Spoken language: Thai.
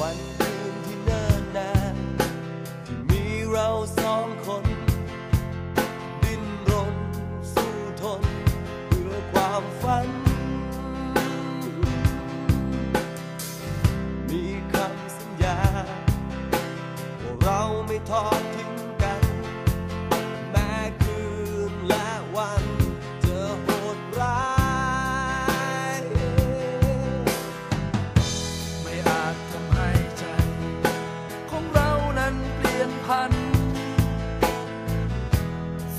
วันคืนที่เนิ่นนานที่มีเราสองคน ดิ้นรนสู้ทนเพื่อความฝัน มีคำสัญญา ว่าเราไม่ทอด